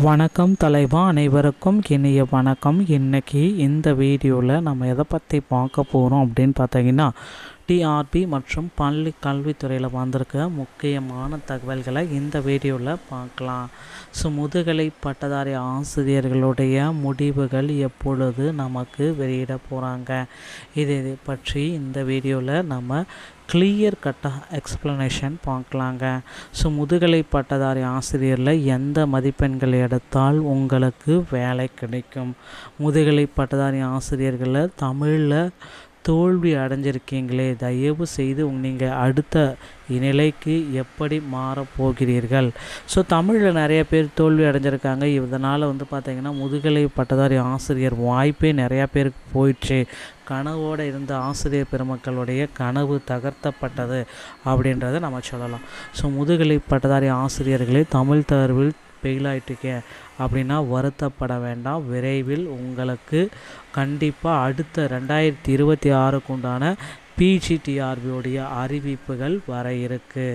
வணக்கம் தலைவா அனைவருக்கும் இனிய வணக்கம். இன்னைக்கு இந்த வீடியோவில் நம்ம எதை பற்றி பார்க்க போகிறோம் அப்படின்னு பார்த்தீங்கன்னா டிஆர்பி மற்றும் பள்ளி கல்வித்துறையில் வந்திருக்க முக்கியமான தகவல்களை இந்த வீடியோவில் பார்க்கலாம். ஸோ முதுகலை பட்டதாரி ஆசிரியர்களுடைய முடிவுகள் எப்பொழுது நமக்கு வெளியிட போகிறாங்க இதை பற்றி இந்த வீடியோவில் நம்ம கிளியர் கட்டாக எக்ஸ்ப்ளனேஷன் பார்க்கலாங்க. ஸோ முதுகலை பட்டதாரி ஆசிரியரில் எந்த மதிப்பெண்கள் எடுத்தால் உங்களுக்கு வேலை கிடைக்கும்? முதுகலை பட்டதாரி ஆசிரியர்களில் தமிழில் தோல்வி அடைஞ்சிருக்கீங்களே தயவு செய்து நீங்கள் அடுத்த நிலைக்கு எப்படி மாறப் போகிறீர்கள்? ஸோ தமிழில் நிறைய பேர் தோல்வி அடைஞ்சிருக்காங்க. இதனால் வந்து பார்த்திங்கன்னா முதுகலை பட்டதாரி ஆசிரியர் வாய்ப்பே நிறையா பேருக்கு போயிடுச்சு. கனவோடு இருந்த ஆசிரியர் பெருமக்களுடைய கனவு தகர்த்தப்பட்டது அப்படின்றத நம்ம சொல்லலாம். ஸோ முதுகலை பட்டதாரி ஆசிரியர்களே தமிழ் தேர்வில் ஃபெயில் ஆகிட்டுருக்க அப்படின்னா வருத்தப்பட வேண்டாம். விரைவில் உங்களுக்கு கண்டிப்பாக அடுத்த ரெண்டாயிரத்தி இருபத்தி ஆறுக்கு உண்டான பிஜிடிஆர்பியோடைய அறிவிப்புகள் வர இருக்கு.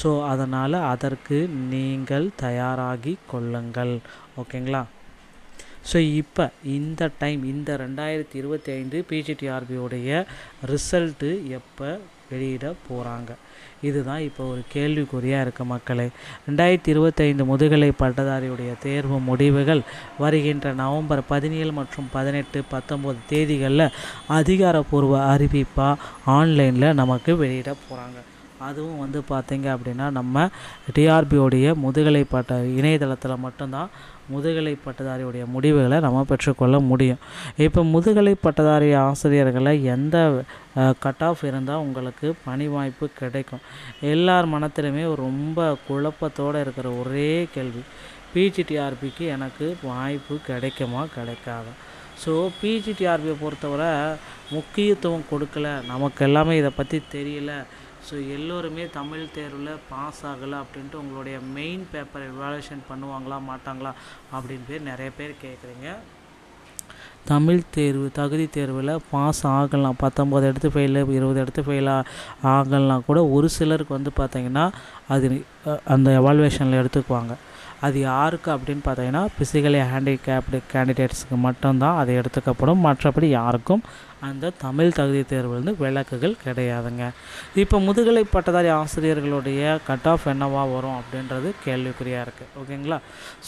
ஸோ அதனால் அதற்கு நீங்கள் தயாராகி கொள்ளுங்கள். ஓகேங்களா? ஸோ இப்போ இந்த டைம் இந்த ரெண்டாயிரத்தி இருபத்தி ஐந்து பிஜிடிஆர்பியோடைய ரிசல்ட்டு எப்போ வெளியிட போகிறாங்க இதுதான் இப்போ ஒரு கேள்விக்குறியாக இருக்க மக்களே. ரெண்டாயிரத்தி இருபத்தைந்து முதுகலை பட்டதாரியுடைய தேர்வு முடிவுகள் வருகின்ற நவம்பர் பதினேழு மற்றும் பதினெட்டு பத்தொம்போது தேதிகளில் அதிகாரப்பூர்வ அறிவிப்பாக ஆன்லைனில் நமக்கு வெளியிட போகிறாங்க அதுவும் வந்து பார்த்திங்க அப்படின்னா நம்ம டிஆர்பியோடைய முதுகலை பட்ட இணையதளத்தில் மட்டும்தான் முதுகலை பட்டதாரியுடைய முடிவுகளை நம்ம பெற்றுக்கொள்ள முடியும். இப்போ முதுகலை பட்டதாரி ஆசிரியர்களை எந்த கட் ஆஃப் இருந்தால் உங்களுக்கு பணி வாய்ப்பு கிடைக்கும். எல்லார் மனத்திலுமே ரொம்ப குழப்பத்தோடு இருக்கிற ஒரே கேள்வி. பிஜிடிஆர்பிக்கு எனக்கு வாய்ப்பு கிடைக்குமா கிடைக்காதா? ஸோ பிஜிடிஆர்பியை பொறுத்தவரை முக்கியத்துவம் கொடுக்கல. நமக்கு எல்லாமே இதை பற்றி தெரியல. ஸோ எல்லோருமே தமிழ் தேர்வில் பாஸ் ஆகலை அப்படின்ட்டு உங்களுடைய மெயின் பேப்பர் எவாலுவேஷன் பண்ணுவாங்களா மாட்டாங்களா அப்படின்னு பேர் நிறைய பேர் கேட்குறீங்க. தமிழ் தேர்வு தகுதி தேர்வில் பாஸ் ஆகலாம். பத்தொம்போது இடத்து ஃபெயிலு இருபது இடத்து ஃபெயிலாக ஆகலாம் கூட ஒரு சிலருக்கு வந்து பார்த்திங்கன்னா அது அந்த எவால்வேஷனில் எடுத்துக்குவாங்க. அது யாருக்கு அப்படின்னு பார்த்தீங்கன்னா ஃபிசிக்கலி ஹேண்டிகேப்டு கேண்டிடேட்ஸுக்கு மட்டும்தான் அது எடுத்துக்கப்படும். மற்றபடி யாருக்கும் அந்த தமிழ் தகுதி தேர்வுலேருந்து விளக்குகள் கிடையாதுங்க. இப்போ முதுகலை பட்டதாரி ஆசிரியர்களுடைய கட் ஆஃப் என்னவா வரும் அப்படின்றது கேள்விக்குறியாக இருக்குது ஓகேங்களா?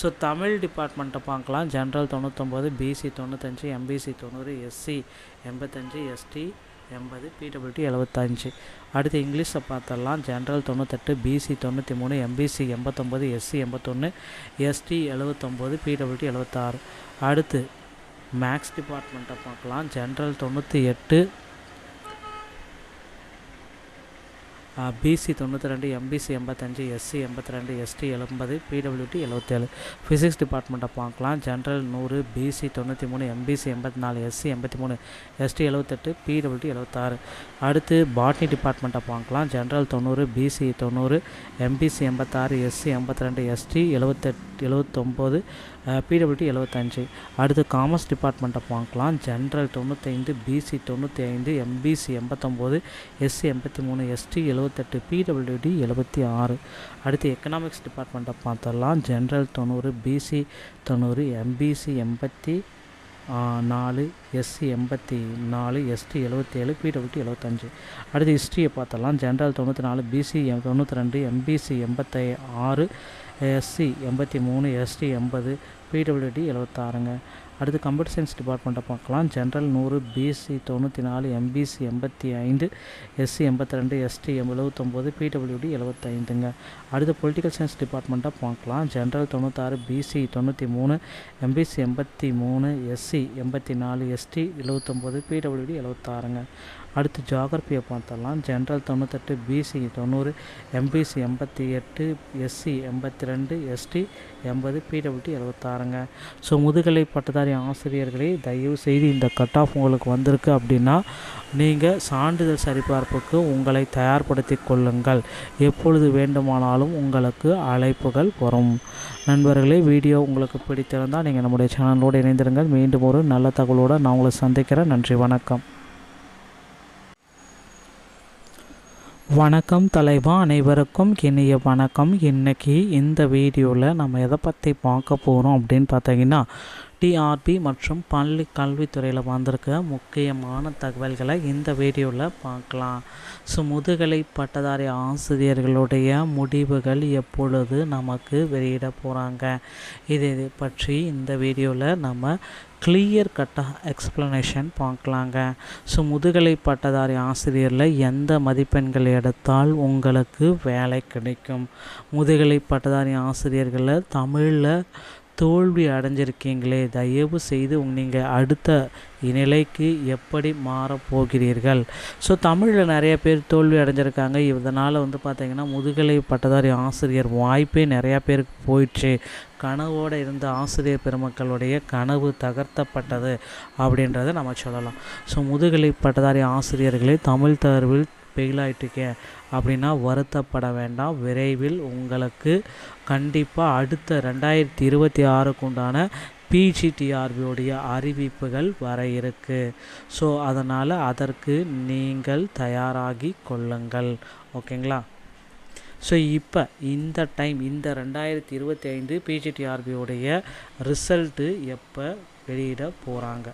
ஸோ தமிழ் டிபார்ட்மெண்ட்டை பார்க்கலாம். ஜென்ரல் தொண்ணூத்தொம்பது பிசி தொண்ணூத்தஞ்சு எம்பிசி தொண்ணூறு எஸ்சி எண்பத்தஞ்சு எஸ்டி எண்பது பிடபிள்யூடி எழுபத்தஞ்சு அடுத்து இங்கிலீஷை பார்த்தலாம் ஜென்ரல் தொண்ணூத்தெட்டு பிசி தொண்ணூற்றி மூணு எம்பிசி எண்பத்தொம்போது எஸ்சி எண்பத்தொன்று எஸ்டி எழுபத்தொம்போது பிடபிள்யூடி எழுபத்தாறு அடுத்து மேக்ஸ் டிபார்ட்மெண்ட்டை பார்க்கலாம். ஜென்ரல் தொண்ணூற்றி எட்டு பிசி தொண்ணூற்றி ரெண்டு எம்பிசி எண்பத்தஞ்சு எஸ்சி எண்பத்தி ரெண்டு எஸ்டி எண்பது பிடபிள்யூடி எழுபத்தேழு ஃபிசிக்ஸ் டிபார்ட்மெண்ட்டை பார்க்கலாம். ஜென்ரல் நூறு பிசி தொண்ணூற்றி மூணு எம்பிசி எண்பத்தி நாலு எஸ்சி எண்பத்தி மூணு எஸ்டி எழுபத்தெட்டு பிடபிள்யூடி எழுபத்தாறு அடுத்து பாட்னி டிபார்ட்மெண்ட்டை பார்க்கலாம். ஜென்ரல் தொண்ணூறு பிசி தொண்ணூறு எம்பிசி எண்பத்தாறு எஸ்சி எண்பத்தி ரெண்டு எஸ்டி எழுபத்தெட்டு எழுபத்தொம்போது பிடபிள்யூடி எழுபத்தஞ்சு அடுத்து காமர்ஸ் டிபார்ட்மெண்ட்டை பார்க்கலாம். ஜென்ரல் தொண்ணூத்தைந்து பிசி தொண்ணூற்றி ஐந்து எம்பிசி எண்பத்தொம்போது எஸ்சி எண்பத்தி மூணு எஸ்டி எழுபத்தெட்டு பிடபிள்யூடி எழுபத்தி ஆறு. அடுத்து எக்கனாமிக்ஸ் டிபார்ட்மெண்ட்டை பார்த்தரலாம் ஜென்ரல் தொண்ணூறு பிசி தொண்ணூறு எம்பிசி எண்பத்தி நாலு எஸ்சி எண்பத்தி நாலு எஸ்டி எழுபத்தேழு பிடபிள்யூடி எழுபத்தஞ்சு. அடுத்து ஹிஸ்ட்ரியை பார்த்தரலாம் ஜென்ரல் தொண்ணூற்றி நாலு பிசி தொண்ணூற்றி ரெண்டு எம்பிசி எண்பத்தி ஆறு எஸ்சி எண்பத்தி மூணு எஸ்டி எண்பது பிடபிள்யூடி எழுபத்தாறுங்க. அடுத்து கம்ப்யூட்டர் சயின்ஸ் டிபார்ட்மெண்ட்டை பார்க்கலாம். ஜென்ரல் நூறு பிசி தொண்ணூற்றி நாலு எம்பிசி எண்பத்தி ஐந்து எஸ்சி எண்பத்தி ரெண்டு எஸ்டி எழுபத்தொம்போது பிடபிள்யூடி எழுபத்தைந்துங்க அடுத்து பொலிட்டிக்கல் சயின்ஸ் டிபார்ட்மெண்ட்டை பார்க்கலாம். ஜென்ரல் தொண்ணூத்தாறு பிசி தொண்ணூற்றி மூணு எம்பிசி எண்பத்தி மூணு எஸ்சி எண்பத்தி நாலு எஸ்டி எழுபத்தொம்போது பிடபிள்யூடி எழுபத்தாறுங்க அடுத்து ஜாகிரபியை பார்த்தலாம் ஜென்ரல் தொண்ணூத்தெட்டு பிசி தொண்ணூறு எம்பிசி எண்பத்தி எட்டு எஸ்சி எண்பத்தி ரெண்டு எஸ்டி எண்பது பிடபிள்யூடி எழுபத்தாறுங்க ஸோ முதுகலை பட்டதாரி ஆசிரியர்களே தயவு செய்து இந்த கட் ஆஃப் உங்களுக்கு வந்திருக்கு அப்படின்னா நீங்கள் சான்றிதழ் சரிபார்ப்புக்கு உங்களை தயார்படுத்தி கொள்ளுங்கள். எப்பொழுது வேண்டுமானாலும் உங்களுக்கு அழைப்புகள் வரும். நண்பர்களே வீடியோ உங்களுக்கு பிடித்திருந்தால் நீங்கள் நம்முடைய சேனலோடு இணைந்திருங்கள். மீண்டும் ஒரு நல்ல தகவலோடு நான் உங்களை சந்திக்கிறேன். நன்றி வணக்கம். வணக்கம் தலைவா அனைவருக்கும் இனிய வணக்கம். இன்னைக்கு இந்த வீடியோவில் நம்ம எதை பற்றி பார்க்க போகிறோம் அப்படின்னு பார்த்தீங்கன்னா டிஆர்பி மற்றும் பள்ளி கல்வித்துறையில் வந்திருக்க முக்கியமான தகவல்களை இந்த வீடியோவில் பார்க்கலாம். ஸோ முதுகலை பட்டதாரி ஆசிரியர்களுடைய முடிவுகள் எப்பொழுது நமக்கு வெளியிட போகிறாங்க இதை பற்றி இந்த வீடியோவில் நம்ம கிளியர் கட்டாக எக்ஸ்ப்ளனேஷன் பார்க்கலாங்க. ஸோ முதுகலை பட்டதாரி ஆசிரியரில் எந்த மதிப்பெண்கள் எடுத்தால் உங்களுக்கு வேலை கிடைக்கும்? முதுகலை பட்டதாரி ஆசிரியர்களில் தமிழில் தோல்வி அடைஞ்சிருக்கீங்களே தயவு செய்து நீங்கள் அடுத்த நிலைக்கு எப்படி மாறப்போகிறீர்கள் ஸோ தமிழில் நிறைய பேர் தோல்வி அடைஞ்சிருக்காங்க. இதனால் வந்து பார்த்திங்கன்னா முதுகலை பட்டதாரி ஆசிரியர் வாய்ப்பே நிறையா பேருக்கு போயிடுச்சு. கனவோடு இருந்த ஆசிரியர் பெருமக்களுடைய கனவு தகர்த்தப்பட்டது அப்படின்றத நம்ம சொல்லலாம். ஸோ முதுகலை பட்டதாரி ஆசிரியர்களே தமிழ் தேர்வில் ஃபெயில் ஆகிட்டுருக்கேன் அப்படின்னா வருத்தப்பட வேண்டாம். விரைவில் உங்களுக்கு கண்டிப்பாக அடுத்த ரெண்டாயிரத்தி இருபத்தி ஆறுக்கு உண்டான பிஜிடிஆர்பியோடைய அறிவிப்புகள் வர இருக்கு. ஸோ அதனால் அதற்கு நீங்கள் தயாராகி கொள்ளுங்கள். ஓகேங்களா? ஸோ இப்போ இந்த டைம் இந்த ரெண்டாயிரத்தி இருபத்தி ஐந்து பிஜிடிஆர்பியோடைய ரிசல்ட்டு எப்போ வெளியிட போகிறாங்க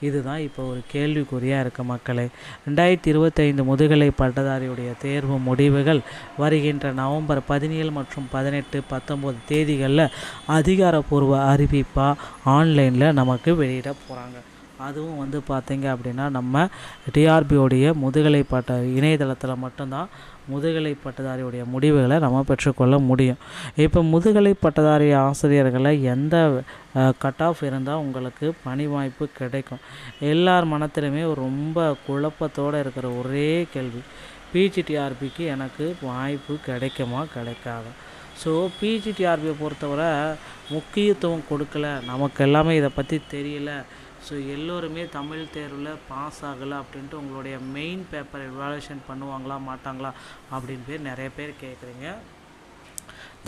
இதுதான் இப்போ ஒரு கேள்விக்குறியாக இருக்க மக்களே. ரெண்டாயிரத்தி இருபத்தைந்து முதுகலை பட்டதாரியுடைய தேர்வு முடிவுகள் வருகின்ற நவம்பர் பதினேழு மற்றும் பதினெட்டு பத்தொம்போது தேதிகளில் அதிகாரப்பூர்வ அறிவிப்பாக ஆன்லைனில் நமக்கு வெளியிட போகிறாங்க அதுவும் வந்து பார்த்திங்க அப்படின்னா நம்ம டிஆர்பியோடைய முதுகலை பட்ட இணையதளத்தில் மட்டும்தான் முதுகலை பட்டதாரியுடைய முடிவுகளை நம்ம பெற்றுக்கொள்ள முடியும். இப்போ முதுகலை பட்டதாரி ஆசிரியர்களை எந்த கட் ஆஃப் இருந்தால் உங்களுக்கு பணி வாய்ப்பு கிடைக்கும். எல்லார் மனத்திலுமே ரொம்ப குழப்பத்தோடு இருக்கிற ஒரே கேள்வி. பிஜிடிஆர்பிக்கு எனக்கு வாய்ப்பு கிடைக்குமா கிடைக்காதா? ஸோ பிஜிடிஆர்பியை பொறுத்தவரை முக்கியத்துவம் கொடுக்கல. நமக்கு எல்லாமே இதை பற்றி தெரியல. ஸோ எல்லோருமே தமிழ் தேர்வில் பாஸ் ஆகலை அப்படின்ட்டு உங்களுடைய மெயின் பேப்பர் எவாலுவேஷன் பண்ணுவாங்களா மாட்டாங்களா அப்படின்னு பேர் நிறைய பேர் கேட்குறீங்க.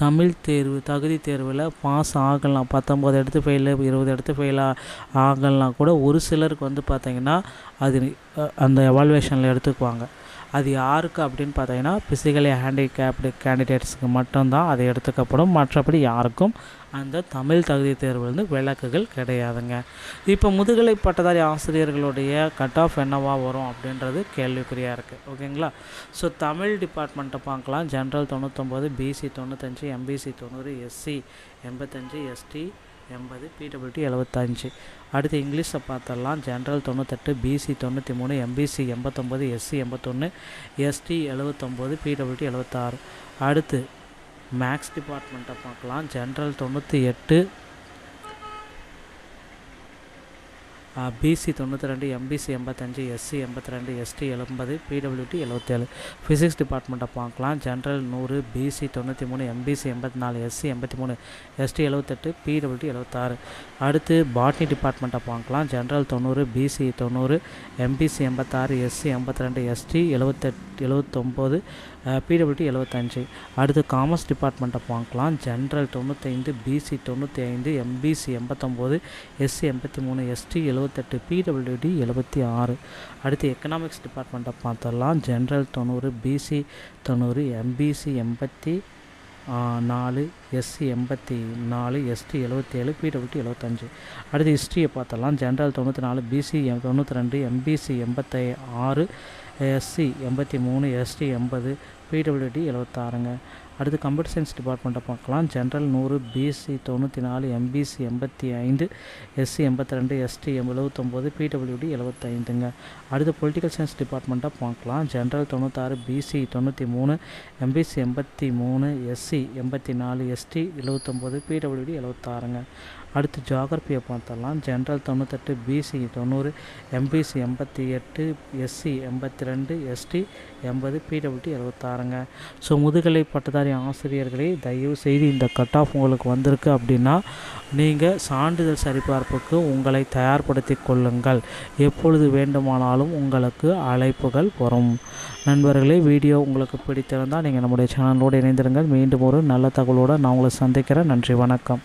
தமிழ் தேர்வு தகுதி தேர்வில் பாஸ் ஆகலாம். பத்தொம்போது இடத்து ஃபெயிலு இருபது இடத்து ஃபெயிலாக ஆகலாம் கூட ஒரு சிலருக்கு வந்து பார்த்திங்கன்னா அது அந்த எவால்வேஷனில் எடுத்துக்குவாங்க. அது யாருக்கு அப்படின்னு பார்த்தீங்கன்னா ஃபிசிக்கலி ஹேண்டிகேப்டு கேண்டிடேட்ஸுக்கு மட்டும்தான் அது எடுத்துக்கப்படும். மற்றபடி யாருக்கும் அந்த தமிழ் தகுதி வந்து விளக்குகள் கிடையாதுங்க. இப்போ முதுகலை பட்டதாரி ஆசிரியர்களுடைய கட் ஆஃப் என்னவா வரும் அப்படின்றது கேள்விக்குறியாக இருக்குது ஓகேங்களா? ஸோ தமிழ் டிபார்ட்மெண்ட்டை பார்க்கலாம். ஜென்ரல் தொண்ணூத்தொம்பது பிசி தொண்ணூத்தஞ்சு எம்பிசி தொண்ணூறு எஸ்சி எண்பத்தஞ்சு எஸ்டி எண்பது பிடபிள்யூடி எழுபத்தஞ்சு அடுத்து இங்கிலீஷை பார்த்தலாம் ஜென்ரல் தொண்ணூத்தெட்டு பிசி தொண்ணூற்றி மூணு எம்பிசி எண்பத்தொம்போது எஸ்சி எண்பத்தொன்று எஸ்டி எழுபத்தொம்போது பிடபிள்யூடி எழுபத்தாறு அடுத்து மேக்ஸ் டிபார்ட்மெண்ட்டை பார்க்கலாம். ஜென்ரல் தொண்ணூற்றி எட்டு. பிசி தொண்ணூற்றி ரெண்டு எம்பிசி எண்பத்தஞ்சு எஸ்சி எண்பத்தி ரெண்டு எஸ்டி எண்பது பிடபிள்யூடி எழுபத்தேழு ஃபிசிக்ஸ் டிபார்ட்மெண்ட்டை பார்க்கலாம். ஜென்ரல் நூறு பிசி தொண்ணூற்றி மூணு எம்பிசி எண்பத்தி நாலு எஸ்சி எண்பத்தி மூணு எஸ்டி எழுபத்தெட்டு பிடபிள்யூடி எழுபத்தாறு. அடுத்து பாட்னி டிபார்ட்மெண்ட்டை பார்க்கலாம். ஜென்ரல் தொண்ணூறு பிசி தொண்ணூறு எம்பிசி எண்பத்தாறு எஸ்சி எண்பத்தி ரெண்டு எஸ்டி எழுபத்தெட் எழுபத்தொம்போது பிடபிள்யூடி எழுபத்தஞ்சு அடுத்து காமர்ஸ் டிபார்ட்மெண்ட்டை பார்க்கலாம். ஜென்ரல் தொண்ணூத்தைந்து பிசி தொண்ணூற்றி ஐந்து எம்பிசி எண்பத்தொம்போது எஸ்சி எண்பத்தி மூணு எஸ்டி எழுபத்தெட்டு பிடபிள்யூடி எழுபத்தி ஆறு அடுத்து எக்கனாமிக்ஸ் டிபார்ட்மெண்ட்டை பார்த்துடலாம். ஜென்ரல் தொண்ணூறு பிசி தொண்ணூறு எம்பிசி எண்பத்தி நாலு எஸ்சி எண்பத்தி நாலு எஸ்டி எழுபத்தி ஏழு பிடபிள்யூடி எழுபத்தஞ்சு அடுத்து ஹிஸ்ட்ரியை பார்த்தலாம் ஜென்ரல் தொண்ணூற்றி நாலு பிசி தொண்ணூற்றி ரெண்டு எம்பிசி எண்பத்தி ஆறு எஸ்சி எண்பத்தி மூணு எஸ்டி எண்பது பிடபிள்யூடி எழுபத்தாறுங்க அடுத்து கம்ப்யூட்டர் சயின்ஸ் டிபார்ட்மெண்ட்டை பார்க்கலாம். ஜென்ரல் நூறு பிசி தொண்ணூற்றி நாலு எம்பிசி எண்பத்தி ஐந்து எஸ்சி எண்பத்தி ரெண்டு எஸ்டி எழுபத்தொம்போது பிடபிள்யூடி எழுபத்தைந்துங்க அடுத்து பொலிட்டிக்கல் சயின்ஸ் டிபார்ட்மெண்ட்டை பார்க்கலாம். ஜென்ரல் தொண்ணூத்தாறு பிசி தொண்ணூற்றி மூணு எம்பிசி எண்பத்தி மூணு எஸ்சி எண்பத்தி நாலு எஸ்டி எழுபத்தொம்போது பிடபிள்யூடி எழுபத்தாறுங்க அடுத்து ஜாகிரபியை பார்த்தலாம் ஜென்ரல் தொண்ணூத்தெட்டு பிசி தொண்ணூறு எம்பிசி எண்பத்தி எட்டு எஸ்சி எண்பத்தி ரெண்டு எஸ்டி எண்பது பிடபிள்டி எழுபத்தாறுங்க ஸோ முதுகலை பட்டதாரி ஆசிரியர்களே தயவு செய்து இந்த கட் ஆஃப் உங்களுக்கு வந்திருக்கு அப்படின்னா நீங்கள் சான்றிதழ் சரிபார்ப்புக்கு உங்களை தயார்படுத்தி கொள்ளுங்கள். எப்பொழுது வேண்டுமானாலும் உங்களுக்கு அழைப்புகள் வரும். நண்பர்களே வீடியோ உங்களுக்கு பிடித்திருந்தால் நீங்கள் நம்முடைய சேனலோடு இணைந்திருங்கள். மீண்டும் ஒரு நல்ல தகவலோடு நான் உங்களை சந்திக்கிறேன். நன்றி வணக்கம்.